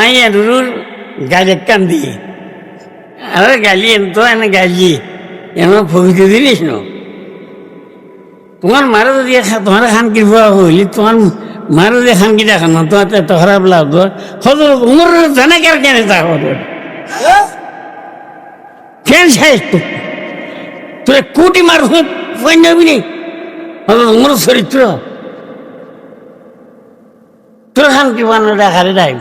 I রুর গাড়ি কান্দি। আরে গালি এত এনে গালি। এনে ভবিষ্যৎ দিলিস ন? তোমার মারা যদি তোমার খান কি হইলি, তোমার মারা যদি খান না, তোমার তো খারাপ লাগতো হয়তো উমর জানে কেন কেন তা হতো কেন তো? তোর কোটি মার পয়েন্ট যাবি নি? হয়তো উমর চরিত্র। তোর খান কি বানো দেখারে দেয়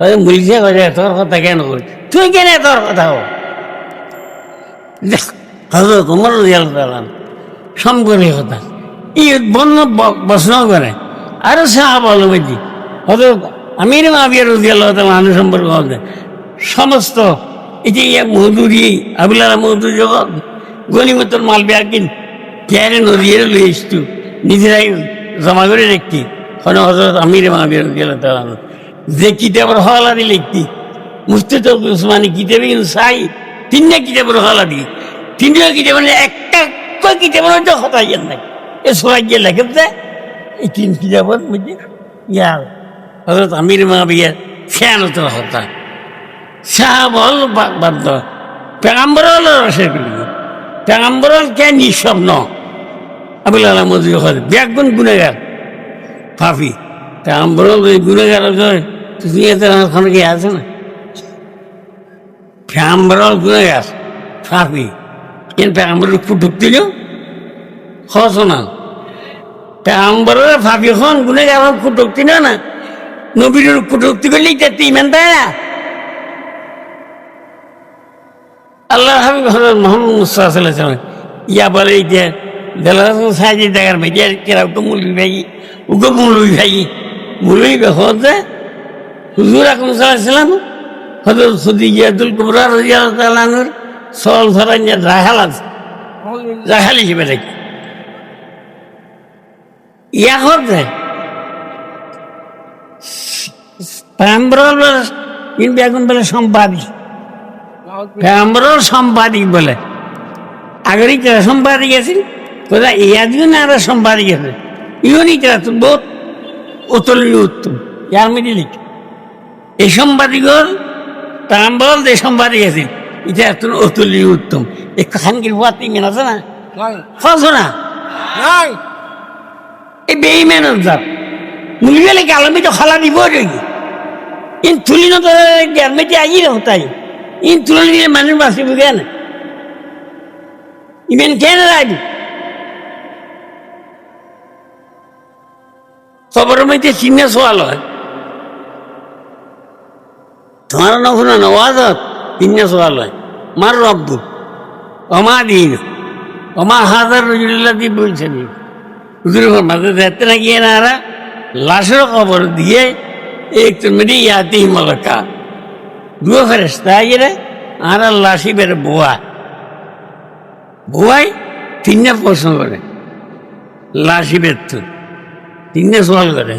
ওই করে তোর কথা কেন করি তুই কেন তোর কথা হো হজরত উমর দিয়ালাম সম্পর্কে কথা। ই বন্য প্রশ্ন করে, আরও মানুষ হবে সমস্ত এই যে ইয়ে মধুরি আবুলারা মধুর জগৎ গণিমতর মাল বেয়াকিন কেয়ারে নদীর লই এসতু নিজেরাই জমা করে রেখতি হনে হজরত আমির যে কিতাবের দিলে একটি মুস্তিদ উসমানী কিতাবে চাই। তিনটা কিতাবের হওয়ালা দি তিনটা কিতাবের একটা কয় কিতাবের মধ্যে হতা ইয়ার নাই। এ সবাই গিয়ে লেখে দেয় এই তিন কিতাবের মধ্যে ইয়ার হজরত আমির মাবিয়ার খেয়ানত হতা পেগাম্বর হলো করি পেগাম্বর হল কে নিঃস্বপ্ন? আবুল আলাহ মজুর হয় ব্যাগুন গুণেগার? ফাফি। পেগাম্বর হল এতে ওখানে কি আছে না? হল গুণেগার ফাফি কিন্তু পেগাম্বর ঢুকছিল হস না। পেগাম্বরের ফাফি হন গুণেগার ফুটুকতি না। না নবীর ফুটুক্তি করলেই তো ইমান দেয় না। আল্লাহ হাবিব হজরত মোহাম্মদ সাল্লাম ইয়া বলে যে দেলাস সাহায্য দেখার ভাইয়া কেরা উকে মুলবি ভাই উকে মুলবি ভাই মুলবি হতে হুজুর আকম সাল্লাম হজরত সুদি ইয়াদুল কুবরা রাজিয়াল সল রাহাল আছে। রাহাল হিসেবে কিন্তু এখন বলে সম্পাদিক। আমরাও সম্পাদিক বলে। আগেরই সম্পাদিক আছেন কোথায়? ইয়াদিও না আরও সম্পাদিক আছে। ইউনি যারা তো বহুত অতুলনীয় উত্তম। ইয়ার মধ্যে লিখ এই সম্পাদিকর তাম্বল যে সম্পাদিক আছে। এটা এত অতুলনীয় উত্তম। এই খানকির হওয়া তিন আছে না? ফসো না? এই বেইমেনের জাত মুলি গেলে কালমি তো খালা দিব দেখি ইন তুলি না তো গ্যারমেটি আই হতাই ইন তুলি দিয়ে মানুষ বাঁচিব কেন ইমেন কেন রাখবি খবরের মধ্যে চিহ্ন সোয়াল হয়। তোমার না শুনো না, ওয়াজত চিহ্ন সোয়াল হয়। মার রব্বু অমা দিন অমা হাজার রজুল্লাহ দিয়ে বলছেন? মাঝে দেখতে না গিয়ে না আরা, লাশের খবর দিয়ে একটু মেরে ইয়াতি মলকা। দুয়া ফেরেস্তা গিয়ে আর লাশি বের বোয়া। বোয়াই তিনটা প্রশ্ন করে লাশি বের তিনটা সওয়াল করে,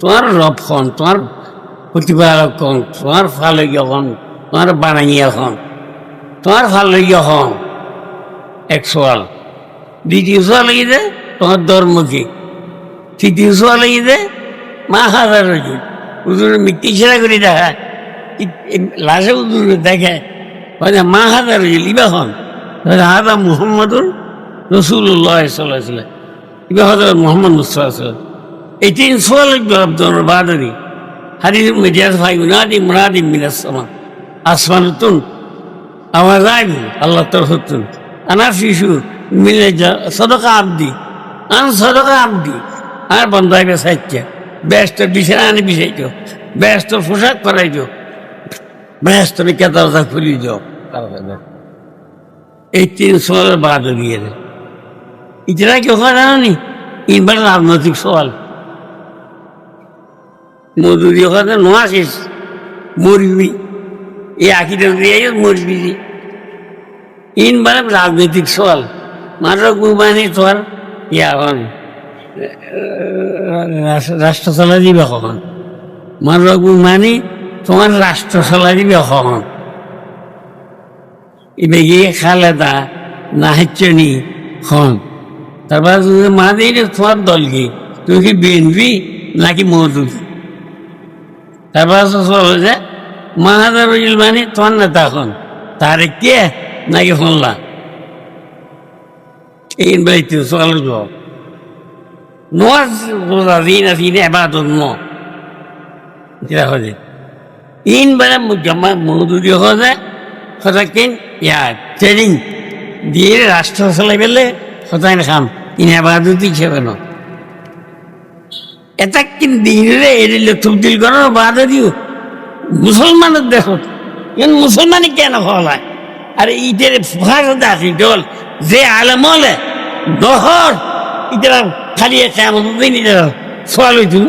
তোমার রব খন তোমার প্রতিপালক কন তোমার ফালকীয় হন, তোমার বানাইয়া হন, তোমার ফালকীয় হন। এক সওয়াল, দ্বিতীয় সওয়াল এই যে, তোমার ধর্ম কি? তৃতীয় সওয়াল এই যে, মা হাজার রজুল উদুর মৃত্যু সেরা করে দেখা লাশে উদুর দেখে, বলে, মা হাজার রজুল, ইবা হন। হাদা মুহাম্মদুর রসুল্লাহ সাল্লাহ ইবা হজরত মোহাম্মদ মুস্তাফা এই তিন সোয়াল জবাব দেওয়ার বাদারি। হাদিস মিডিয়াস ভাই মুনাদি মুনাদি মিনাস সামা আসমানুতুন আওয়াজ আইবু আল্লাহ তরফতুন আনা শিশু, মিলে যা, সদকা আবদি আন সদকা আবদি আর বন্ধ আইবে সাইচ্ছে ব্যস্ত বিছানা আনি বিছাইছ ব্যস্ত পোশাক পরাইছ ব্যস্ত কেতা খুলি যাও এই তিন সোয়ালের বাদ দিয়ে ইতরা কি হয় জানি ইনবার রাজনৈতিক সওয়াল মজুরি ওখানে নোয়াশিস মরবি। এই আকিটা দিয়ে মরবি ইনবার রাজনৈতিক সওয়াল। মাত্র গুমানি তোর ইয়া হন। রাষ্ট্র চলা দিবে কখন? মাত্র গুমানি তোমার রাষ্ট্র চলা দিবে কখন? এবার গিয়ে খালেদা না হচ্ছে নি খন তারপর মা দিয়ে তোমার দল কি তুমি কি বিএনপি নাকি মধু তারপর যে তোমার নেতা এখন। তারে কে নাকি শুনলা? এই সকালের জবাব নোয়াজ রোজা দিন আছে ইনে ন যেটা হয়ে ইন জমা মৌদুরি হয়ে সদা কিন? Yeah, training. দিয়ে রাষ্ট্র চালাই পেলে সদাই খাম ইন এবাদত হিসেবে ন এটা কিন দিনে এরিলে তবদিল করার বাধা দিও। মুসলমানের দেখো ইন মুসলমানই কেন আর ইটের ফুহার আছে ডল যে আলম দহর, ইটারা খালি কেমন দিন ইটারা সোয়াল হইতু।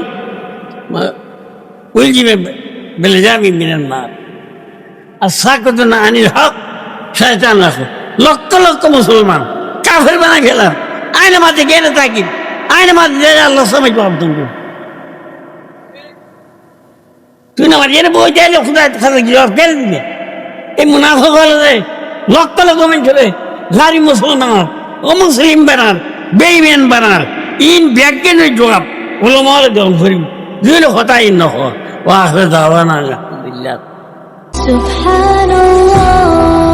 উলজিবে বেলে যাবি মিনার মার আর সাকত না আনির হক, শয়তান রাখো। লক্ষ লক্ষ মুসলমান কাফের বানা গেলাম আইনে মাঝে গেলে থাকি। আইনে মাঝে যে আল্লাহ সময় পাব তুমি তুই না মাঝে বই চাইলে খুদায় খাতে জবাব ফেলে দিবে এই মুনাফা বলে যে লক্ষ লক্ষ মানুষ হবে গাড়ি মুসলমান ও মুসলিম বানার বেইমেন বানার ইন ব্যাগেন জবাব ওলো মহলে জবাব করি দুই হতাই নহ ও আসলে দাওয়ানা আলহামদুলিল্লাহ سبحان الله